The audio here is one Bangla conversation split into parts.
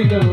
you, freedom.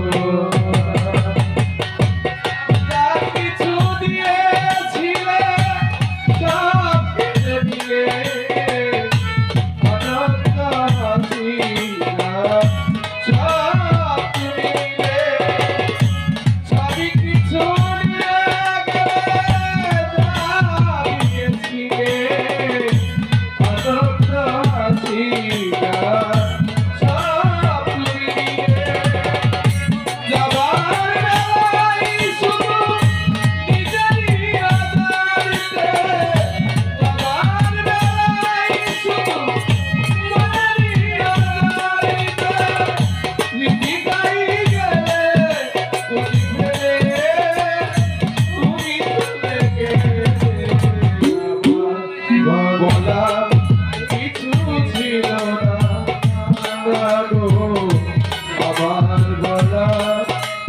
বলা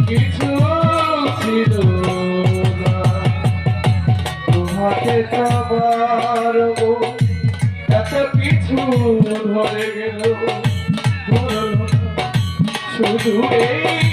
কিছু ছিল তোমাকে সবার এত কিছু ধরে গেল। শুধু এই